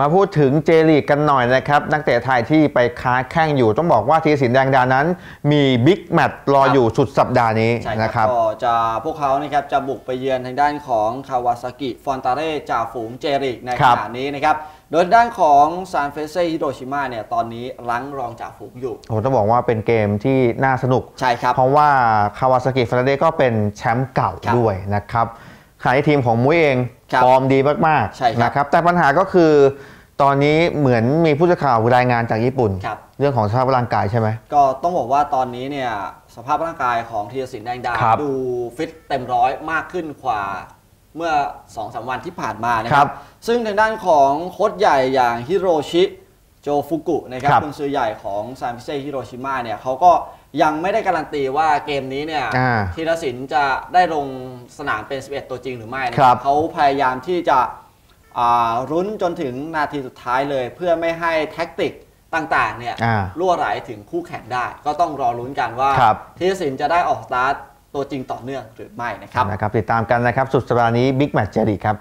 มาพูดถึงเจลีกกันหน่อยนะครับ นักเตะไทยที่ไปค้าแข้งอยู่ ต้องบอกว่าทีสินแดงดานั้น มีบิ๊กแมตช์รออยู่สุดสัปดาห์นี้ใช่นะคครัรับบก็จะพวกเขานะครับจะบุกไปเยือนทางด้านของคาวาซากิฟอนตาเร่จ่าฝูงเจริกในครัขบณะนี้นะครับโดยด้านของซานเฟเซ่ฮิโรชิมาเนี่ยตอนนี้รั้งรองจ่าฝูงอยู่โอ้ต้องบอกว่าเป็นเกมที่น่าสนุกใช่ครับเพราะว่าคาวาซากิฟ a นเดก็เป็นแชมป์เก่าครับด้วยนะครับ ขณะที่ทีมของมุ้ยเองครับฟอร์มดีมากใช่ครับๆนะครับแต่ปัญหาก็คือตอนนี้เหมือนมีผู้สื่อข่าวรายงานจากญี่ปุ่นครับเรื่องของสภาพร่างกายใช่ไหมก็ต้องบอกว่าตอนนี้เนี่ยสภาพร่างกายของธีรศิลป์แดงดาครับดูฟิตเต็มร้อยมากขึ้นกว่าเมื่อ2อสวันที่ผ่านมานะคครัรับบซึ่งทางด้านของโค้ชใหญ่อย่างฮิโรชิ โจฟุกุนะครับครับ คุณซื้อใหญ่ของซานฟิเซฮิโรชิมาเนี่ยเขาก็ยังไม่ได้การันตีว่าเกมนี้เนี่ยอ่าธีรศิลป์จะได้ลงสนามเป็น 11 ตัวจริงหรือไม่นะคครัรับบเขาพยายามที่จะอ่ารุ้นจนถึงนาทีสุดท้ายเลย เพื่อไม่ให้แท็กติกต่างๆเนี่ยอ่าล่วไหลถึงคู่แข่งได้ ก็ต้องรอลุ้นกันว่าครับธีรศิลป์จะได้ออกสตาร์ทตัวจริงต่อเนื่องหรือไม่นะครับนะครับติดตามกันนะครับสุดสัปดาห์นี้บิ๊กแมตช์เจลีกครับ